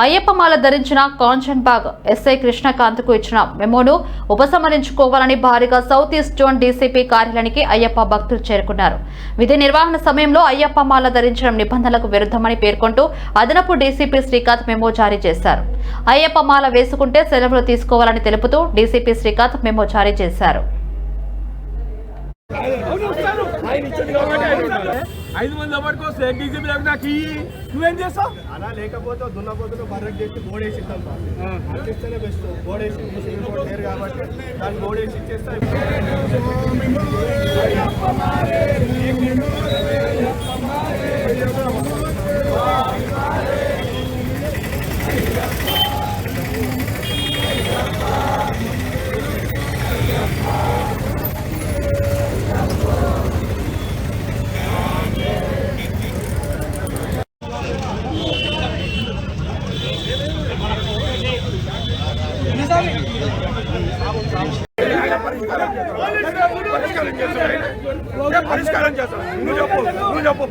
అయ్యప్పమాల ధరించిన కాంచన్బాగ్ ఎస్ఐ కృష్ణకాంత్కు ఇచ్చిన మెమోను ఉపసంహరించుకోవాలని భారీగా సౌత్ ఈస్ట్ జోన్ డీసీపీ కార్యాలయానికి అయ్యప్ప భక్తులు చేరుకున్నారు. విధి నిర్వహణ సమయంలో అయ్యప్పమాల ధరించడం నిబంధనలకు విరుద్ధమని పేర్కొంటూ అదనపు డీసీపీ శ్రీకాంత్ మెమో జారీ చేశారు. అయ్యప్పమాల వేసుకుంటే సెలవులు తీసుకోవాలని తెలుపుతూ డీసీపీ శ్రీకాంత్ మెమో జారీ చేశారు. ఐదు మంది ఎవరికి వస్తే డీజీపీ లేకుండా నాకు ఇయ్యి. నువ్వేం చేస్తావు? అలా లేకపోతే దున్నపోతులు బర్రెకి చేసి బోర్డేసి ఇస్తాం సార్ ఇస్తేనే బెస్ట్ బోర్డేసి కాబట్టి దాన్ని బోర్డేసి ఇచ్చేస్తే పరిష్కారం చేస్తాను నువ్వు చెప్పు నువ్వు చెప్పు.